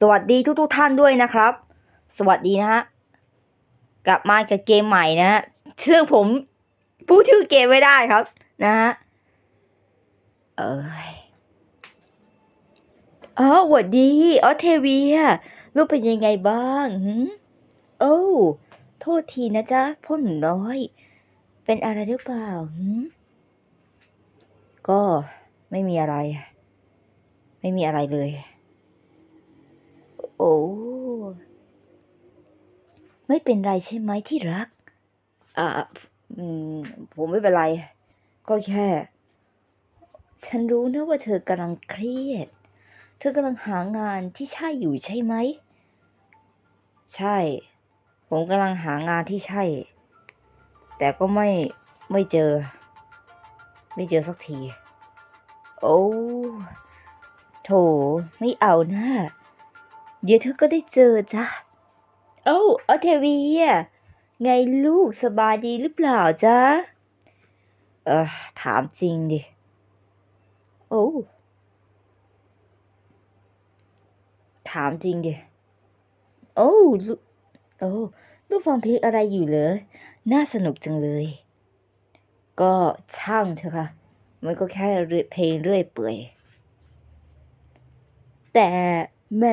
สวัสดีทุกทุกๆท่านด้วยนะครับ สวัสดีนะฮะ กลับมาจากเกมใหม่นะฮะซึ่งผมพูดชื่อเกมไม่ได้ครับ นะฮะ เอ้ยอ๋อสวัสดีออเทเวียลูกเป็นยังไงบ้างหืมโอ้โทษทีนะจ๊ะพ่อหนน้อย เป็นอะไรหรือเปล่าหืมก็ไม่มีอะไร ไม่มีอะไรเลย โอ้ ไม่เป็นไรใช่ไหมที่รัก อ่าผมไม่เป็นไร ก็แค่ ฉันรู้นะว่าเธอกำลังเครียด เธอกำลังหางานที่ใช่อยู่ใช่ไหม ใช่ ผมกำลังหางานที่ใช่ แต่ก็ไม่ไม่เจอ ไม่เจอสักที โอ้โถไม่เอานะ เดี๋ยวเธอก็ได้เจอจ้ะโอ้ออเทวีอะไงลูกสบายดีหรือเปล่าจ๊ะ เออถามจริงดิ โอ้ถามจริงดิ โอ้ลูกโอ้ลูกฟังเพลงอะไรอยู่เหรอ น่าสนุกจังเลย ก็ช่างเถอะค่ะ มันก็แค่เรื่อยเพลงเรื่อยเปื่อย แต่แหม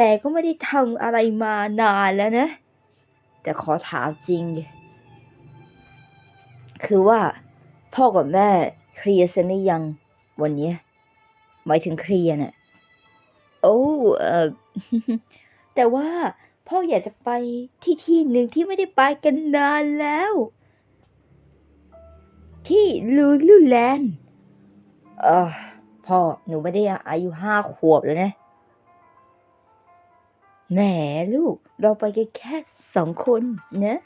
แต่ก็ไม่ได้ทำอะไรมานานแล้วนะ แต่ขอถามจริง คือว่า พ่อกับแม่เคลียร์เสร็จหรือยังวันนี้หมายถึงเคลียร์น่ะโอ้เออแต่ว่าพ่ออยากจะไปที่ที่หนึ่งที่ไม่ได้ไปกันนานแล้ว ที่ลูลูแลนด์เออพ่อหนูไม่ได้อายุห้าขวบแล้วนะ แหมลูก เราไปกันแค่สองคนนะ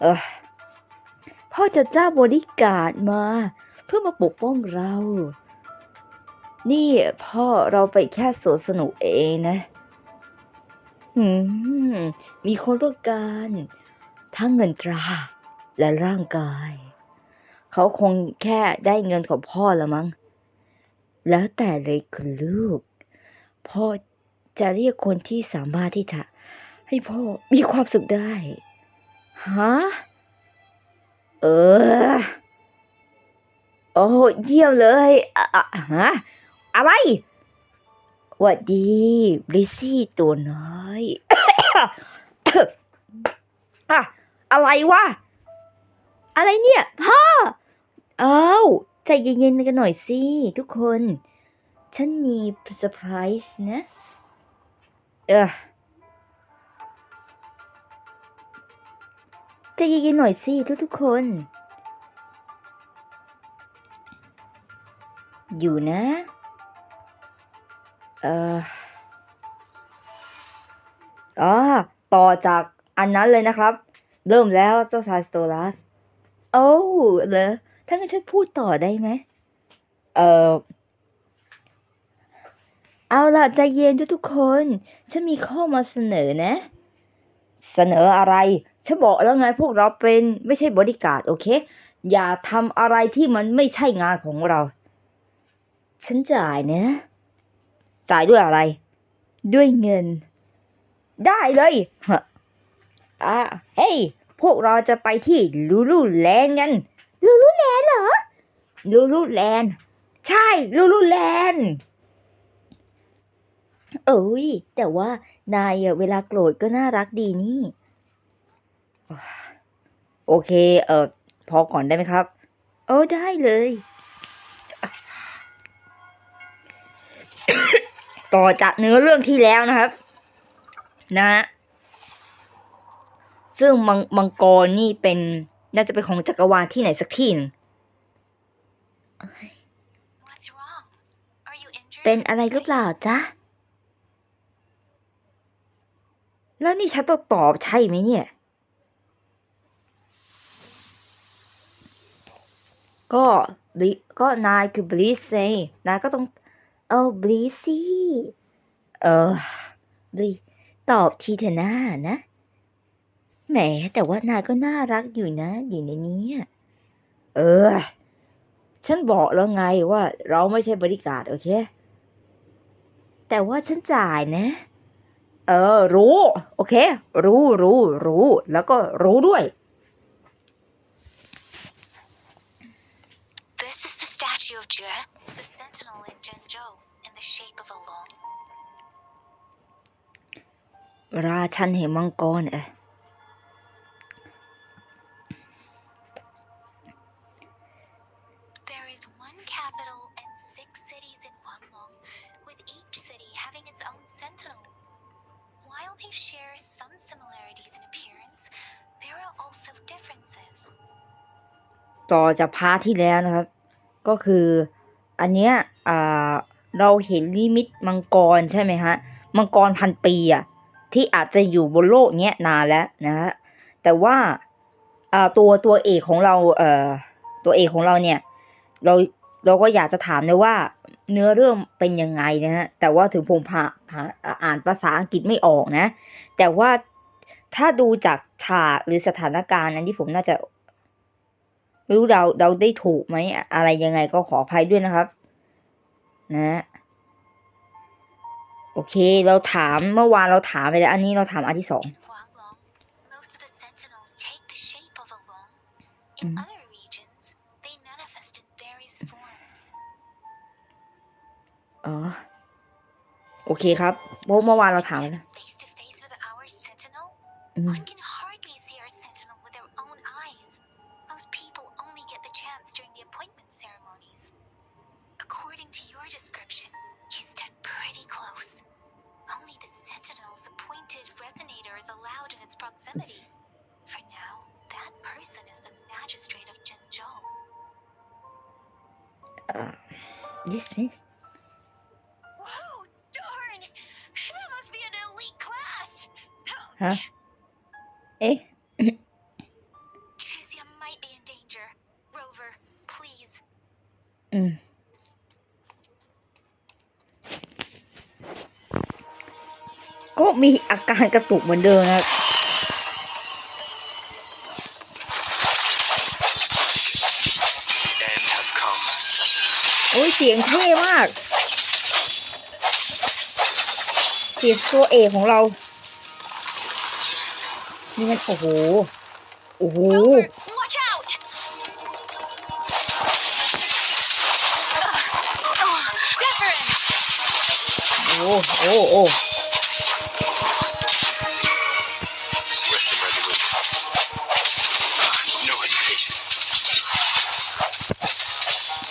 เออพ่อจะจ้าบริการดมา เพื่อมาปกป้องเรา นี่พ่อเราไปแค่สวนสนุกเองนะอืมมีคนต้องการทั้งเงินตราและร่างกาย เขาคงแค่ได้เงินของพ่อละมั้งแล้วแต่เลยคุณลูก พ่อ จะเรียกคนที่สามารถที่จะให้พ่อมีความสุขได้ ฮะ เออ โอ้เยี่ยมเลยอะอะฮะ อะไรวัดดีบลิซซี่ตัวน้อยอะอะไรวะ อะไรเนี่ยพ่อ เอ้า ใจเย็นๆกันหน่อยสิทุกคน ฉันมีเซอร์ไพรส์นะ เออใจเย็นๆหน่อยสิทุกๆคน อยู่นะ เอออ๋อต่อจากอันนั้นเลยนะครับ เริ่มแล้วเจ้าชายสโตลัสโอ้เหรอถ้างั้นฉันพูดต่อได้ไหมเออ เอาล่ะใจเย็นทุกๆคน ฉันมีข้อมาเสนอนะ เสนออะไร ฉันบอกแล้วไงพวกเราเป็นไม่ใช่บริการดโอเค อย่าทำอะไรที่มันไม่ใช่งานของเรา ฉันจ่ายนะ จ่ายด้วยอะไร ด้วยเงิน ได้เลยฮะอ่าเฮ้ย พวกเราจะไปที่ลูลูแลนด์กัน ลูลูแลนด์เหรอ ลูลูแลนด์ ใช่ ลูลูแลนด์ เอ้ย แต่ว่านายอะเวลาโกรธก็น่ารักดีนี่ โอเค เออพอก่อนได้ไหมครับ โอ้ได้เลย ต่อจากเนื้อเรื่องที่แล้วนะครับ นะฮะซึ่งมังมังกรนี่เป็น น่าจะเป็นของจักรวาลที่ไหนสักที่หนึ่ง What's wrong? Are you injured? เป็นอะไรหรือเปล่าจ๊ะ แล้วนี่ฉันต้องตอบใช่ไหมเนี่ย ก็บลก็นายคือบลิซไงนายก็ต้อง เอาบลิซี่ เออบลิตอบทีเถอะหน้านะแหมแต่ว่านายก็น่ารักอยู่นะ อยู่ในนี้เออ ฉันบอกแล้วไงว่าเราไม่ใช่บริการโอเค แต่ว่าฉันจ่ายนะ เออ รู้ โอเค รู้รู้รู้ แล้วก็รู้ด้วย This is the statue of Jue, the sentinel in Zhenzhou, in the shape of a long. ราชันเหมังกรเอะ While they share some similarities in appearance, there are also differences. ต่อจากพาร์ทที่แล้วนะครับ ก็คืออันเนี้ยอ่าเราเห็นลิมิตมังกรใช่ไหมฮะ มังกรพันปีอะที่อาจจะอยู่บนโลกเนี้ยนานแล้วนะฮะ แต่ว่าอ่าตัวตัวเอกของเราเอ่อตัวเอกของเราเนี่ยเราเราก็อยากจะถามเลยว่า เนื้อเรื่องเป็นยังไงนะฮะแต่ว่าถึงผมผ่าผ่าอ่านภาษาอังกฤษไม่ออกนะ แต่ว่าถ้าดูจากฉากหรือสถานการณ์อันที่ผมน่าจะไม่รู้เราเราได้ถูกไหมอะอะไรยังไงก็ขออภัยด้วยนะครับ นะโอเค เราถามเมื่อวานเราถามไปแล้ว อันนี้เราถามอันที่สอง อ๋อ โอเคครับเพราะเมื่อวานเราถามไป Huh? เอ๊ะ Chizia might be in danger. Rover, please. อืม ก็มีอาการกระตุกเหมือนเดิมนะครับ The end has come. โอ้ยเสียงเท่มาก เสียงตัวเอกของเรา นี่มันโอ้โห โอ้โห Rover, watch out! Uh, oh, Deverin! โอ้โอ้โอ้ Swift and resolute. No hesitation.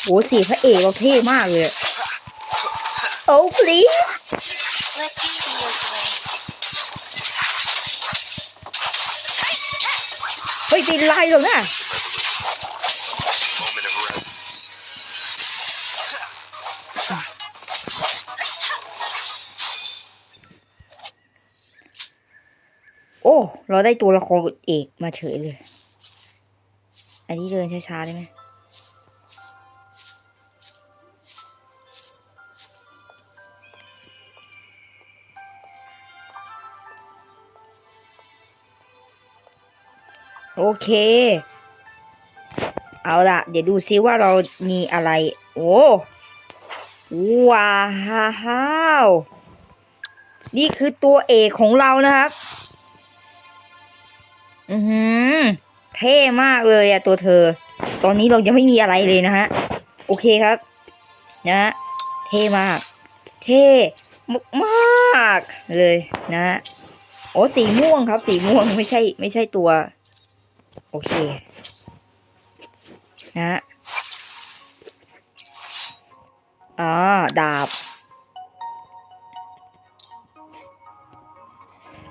โหเสียงพระเอกเราเท่มากเลยอะโอ้ please เฮ้ยเป็นไรหรอกนะโอ้ เราได้ตัวละครเอกมาเฉยเลย อันนี้เดินช้าๆได้ไหม โอเค เอาละเดี๋ยวดูซิว่าเรามีอะไร โอ้ว้าวนี่คือตัวเอกของเรานะครับ อือหือ เท่มากเลยอะตัวเธอ ตอนนี้เรายังไม่มีอะไรเลยนะฮะ โอเคครับ นะ เท่มาก เท่มากเลยนะ โอ้สีม่วงครับ สีม่วงไม่ใช่ ไม่ใช่ตัว โอเคนะฮะอ่าดาบ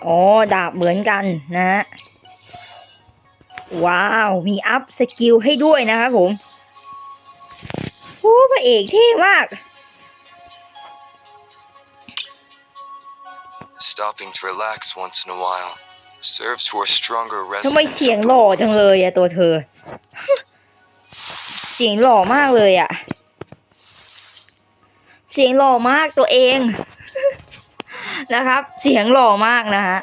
อ๋อ ดาบเหมือนกันนะฮะว้าว มีอัพสกิลให้ด้วยนะครับผมโอ้พระเอกเท่มาก Stopping to relax once in a while serves for stronger ทำไม resonance. เสียงหล่อจังเลยอะตัวเธอ เสียงหล่อมากเลยอะเสียงหล่อมากตัวเอง นะครับ เสียงหล่อมากนะฮะ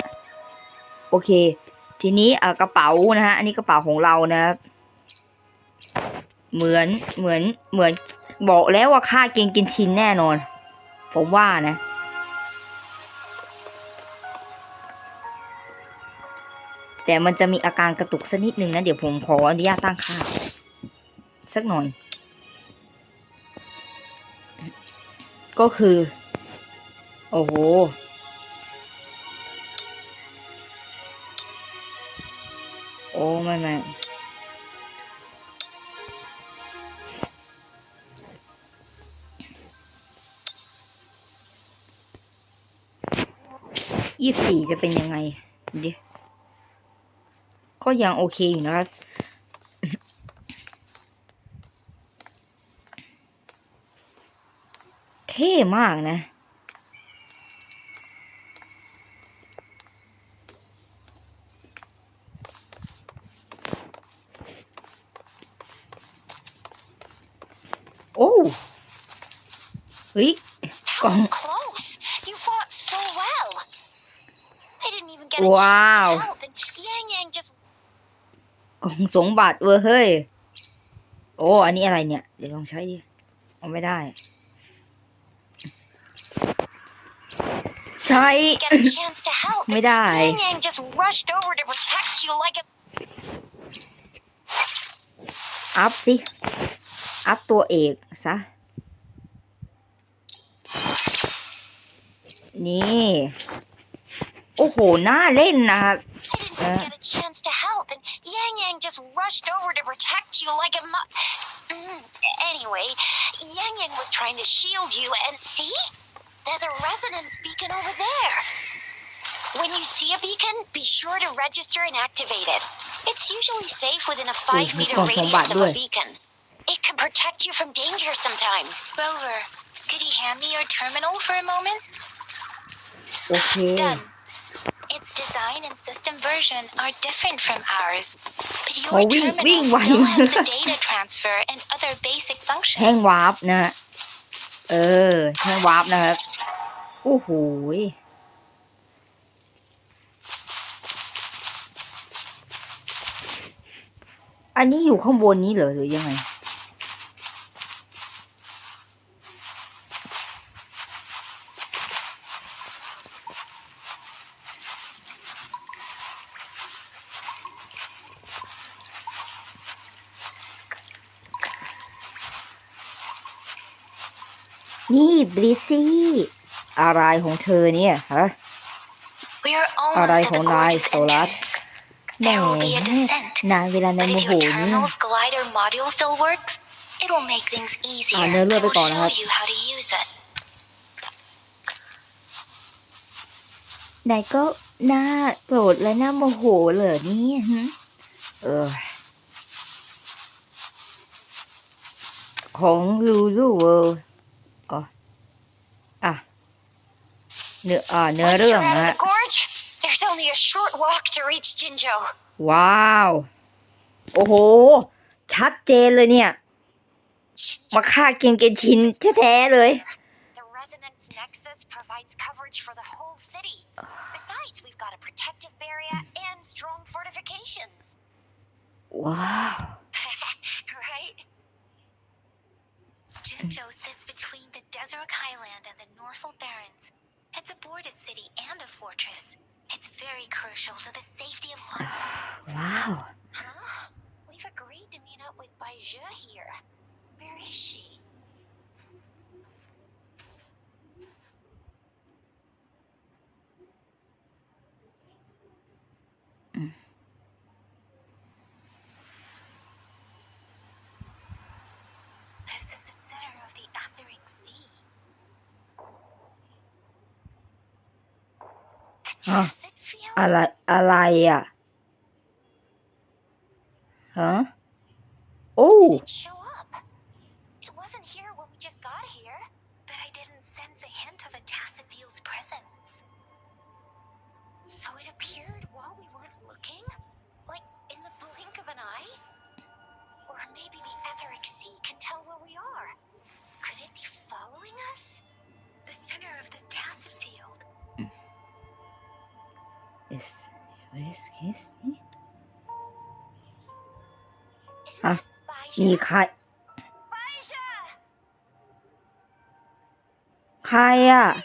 โอเค ทีนี้เออกระเป๋านะฮะอันนี้กระเป๋าของเรานะครับเหมือนเหมือนเหมือนบอกแล้วว่าค่าเกงกินชิ้นแน่นอน ผมว่านะ แต่มันจะมีอาการกระตุกสักนิดนึงนะ เดี๋ยวผมขออนุญาตตั้งค่า สักหน่อย ก็คือ โอ้โหโอ้ไม่ไม่ยี่สี่จะเป็นยังไงเดี๋ยว ก็ยังโอเคอยู่นะครับเท่มากนะโอ้เฮ้ย That Gone. was close. You fought so well. I didn't even get a Wow. chance to help, and Yang Yang just กล่องสมบัติเว้ยเฮ้ย โอ้อันนี้อะไรเนี่ย เดี๋ยวลองใช้ดิเอาไม่ได้ ใช้ get a chance to help. ไม่ได้ Yang Yang just rushed over to protect you like a อัพสิ อัพตัวเอกซะ นี่ โอ้โห น่าล่นนะครับ I didn't even Uh. get a chance to and Yang Yang just rushed over to protect you like a mm, Anyway, Yang Yang was trying to shield you, and see? There's a resonance beacon over there. When you see a beacon, be sure to register and activate it. It's usually safe within a five meter radius of a beacon. It can protect you from danger sometimes. Rover, could you hand me your terminal for a moment? Okay. Done. Its design and system version are different from ours, but your เขาวิ่งวิ่ง terminal ไว still มาก has the data transfer and other basic แท่ง functions. วาร์ปนะฮะเออ แท่งวาร์ปนะครับ โอ้โหยอันนี้อยู่ข้างบนนี้เหรอหรือยังไง นี่บลิซซี่อะไรของเธอเนี่ยฮะ We are อะไร almost ข at อง the นาย gorgeous โซลัส entrance. แหม There will be a descent. นายเวลาใน But โม if โห your เนี่ย terminal's glider module still works, it will make things easier. อ่าเนื้อเรื่อง I ไป will ก่อนนะ show ครับ you how to use it. นายก็น่าโกรธและน่าโมโหเหรอเนี่ยหึเออ ของลูลูเวล อ๋ออ่ะ เนื้ออ่า เนื้อ Once เรื่อ you're ง out นะ of ฮะ the gorge, there's only a short walk to reach Jinzhou. ว้าว โอ้โห ชัดเจนเลยเนี่ย มาฆ่าเกมเกนชินแท้ๆเลย The resonance nexus provides coverage for the whole city. Besides, we've got a protective barrier and strong fortifications. ว้าว right? Jinjo sits between the Deseric Highland and the Norfolk Barrens. It's a border city and a fortress. It's very crucial to the safety of one. wow. Huh? We've agreed to meet up with Baiju here. Where is she? A Ah. tacit field? อะไรอะไรอะฮะโอ้ es geht's nicht. Ah, nie Kai. Kaya.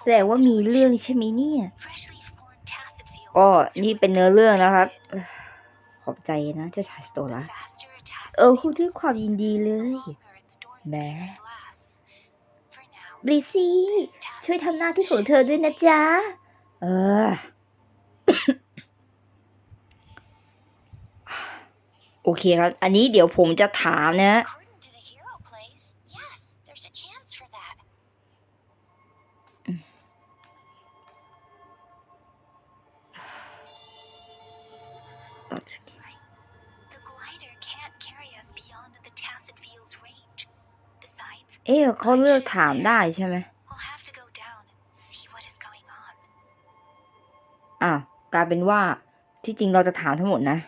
แสดงว่ามีเรื่องใช่ไหมเนี่ย ก็นี่เป็นเนื้อเรื่องนะครับ ขอบใจนะเจ้าชายสโตล่ะเออคุณด้วยความยินดีเลยแม่บลิซี่ช่วยทำหน้าที่ของเธอด้วยนะจ๊ะ เออ โอเคครับ อันนี้เดี๋ยวผมจะถามนะ เอ๊ะเขาเลือกถามได้ใช่ไหม we'll have to go down and see what is going on. อะกลายเป็นว่าที่จริงเราจะถามทั้งหมดนะ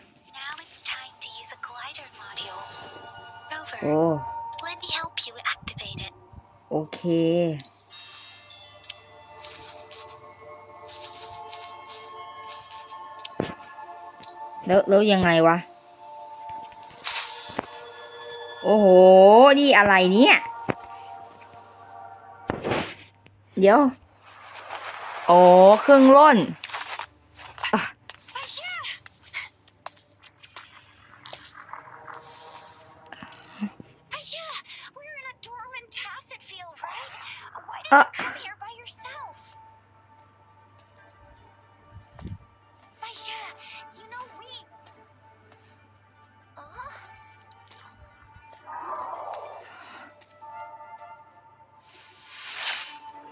Now it's time to use a glider module. Rover, โอ้ let me help you activate it. โอเค แล้วแล้วยังไงวะ โอ้โห นี่อะไรเนี่ย เดี๋ยวโอ้เครื่องร่อน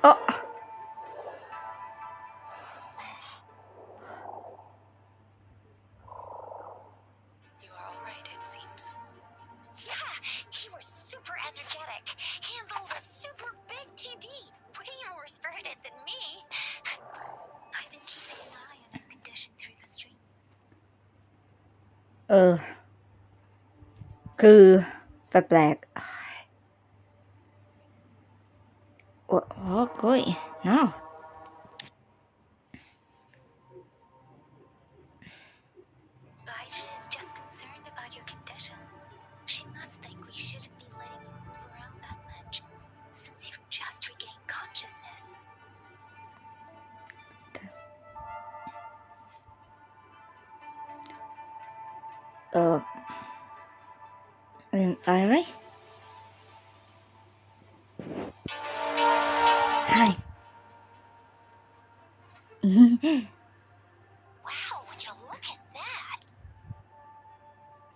เออ You are all right, it seems. Yeah, you were super energetic. Handled a super big TD. Way more spirited than me. I've been keeping an eye on his condition through the stream. เออ คือแปลกๆ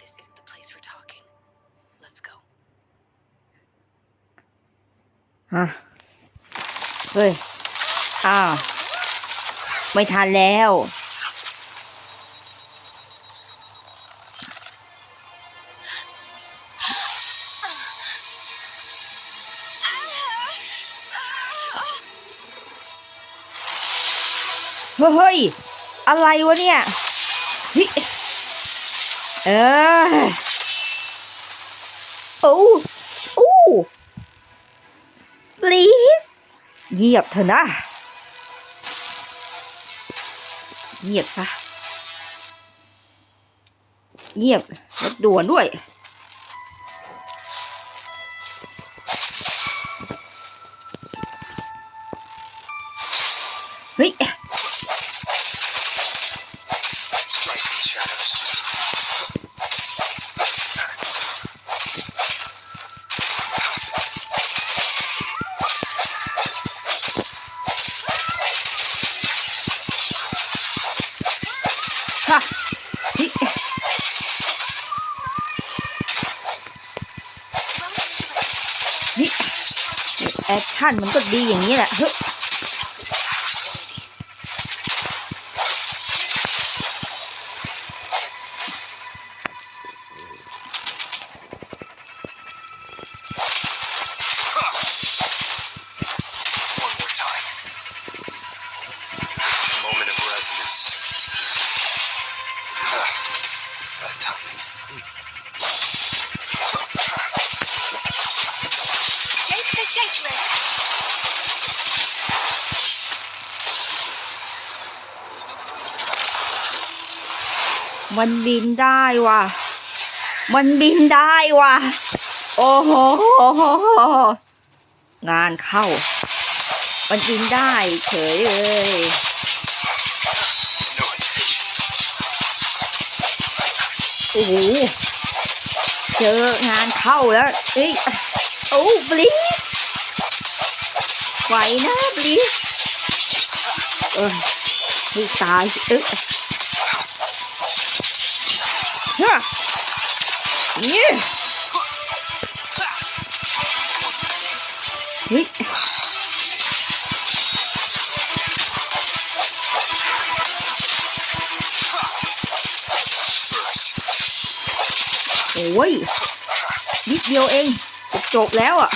This isn't the place for talking. Let's go. ฮะเฮ้ยอ้าวไม่ทันแล้ว เฮ้ย อะไรวะเนี่ยเฮ้ยเออโอ้โอ้ please เงียบเถอะนะ เงียบซะ เงียบและด่วนด้วย Ha! เฮ้ยนี่แอคชั่นมันก็ดีอย่างนี้แหละเฮ้ย มันบินได้ว่ะ มันบินได้ว่ะ โอ้โห งานเข้า มันบินได้เฉยเลยโอ้โห เจองานเข้าแล้วเอ้ยโอ้บลิสไหวนะบลิสเอ้ยไม่ตายเอ้ย ฮะนี่เฮ้ย Burst. โอ้ยนิดเดียวเองจะจบแล้วอะ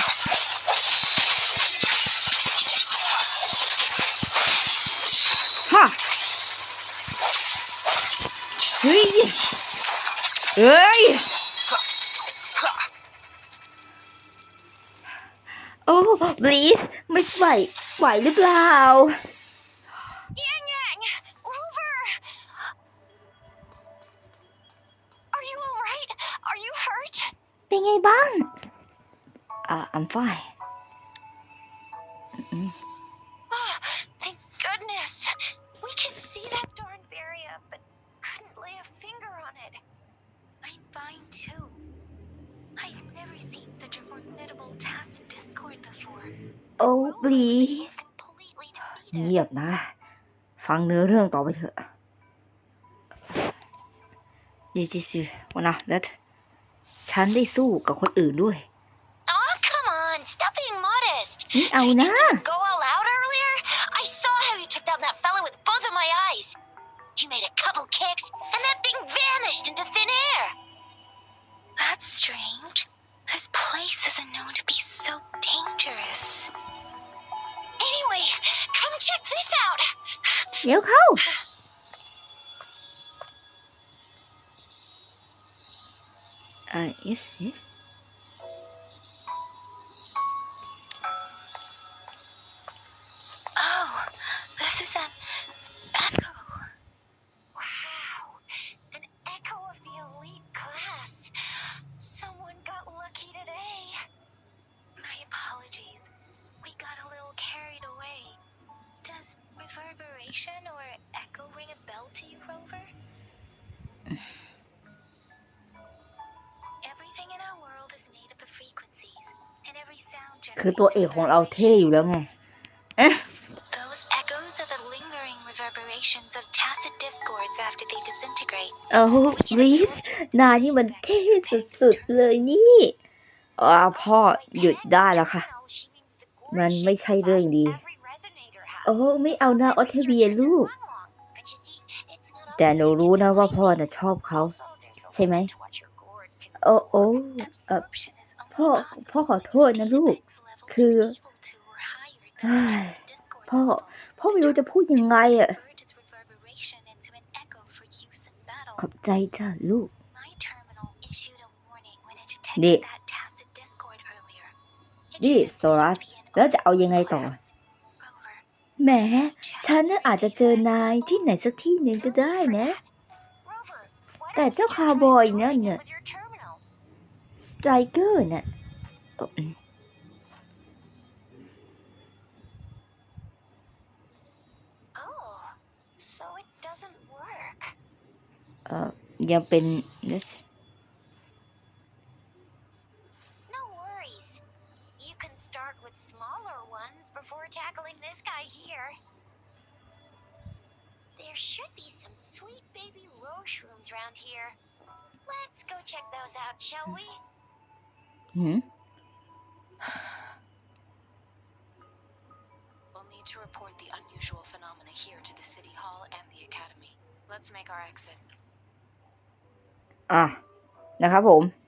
เฮ้ย โอ้บลีสไม่ไหวไหวหรือเปล่า Yang Yang! Rover! Are you alright? Are you hurt? เป็นไงบ้าง อ่า I'm fine I'm fine too. I've never seen such a formidable tacit discord before. โอ้ Rover บลี was ส completely เงีย defeated. บนะ ฟังเนื้อเรื่องต่อไปเถอะนี่จิสือวันนะแล้วฉันได้สู้กับคนอื่นด้วย Oh, come on. Stop being modest. ไม่เอา So you นะ didn't go เดี๋ยวเข้าอ่า yes yes คือตัวเอกของเราเท่อยู่แล้วไง Those echoes are the lingering reverberations of tacit discords after they disintegrate. โอ้บลีสนายนี่มันเท่สุดๆเลยนี่อ่าพ่อหยุดได้แล้วค่ะ มันไม่ใช่เรื่องดี โอ้ไม่เอานะออเทเวียลูก แต่หนูรู้นะว่าพ่อน่ะชอบเขาใช่ไหม โอ้โอ้เออพ่อพ่อขอโทษนะลูก คือเฮ้ยพ่อพ่อไม่รู้จะพูดยังไงอะ ขอบใจจ้ะลูกนี่นี่โซลัสแล้วจะเอายังไงต่อ แหม ฉันน่ะอาจจะเจอนายที่ไหนสักที่หนึ่งก็ได้นะ แต่เจ้าคาวบอยนั่นน่ะสไตรเกอร์น่ะ ยังเป็น No worries. You can start with smaller ones before tackling this guy here. There should be some sweet baby roche rooms around here. Let's go check those out, shall we? หื นะครับผม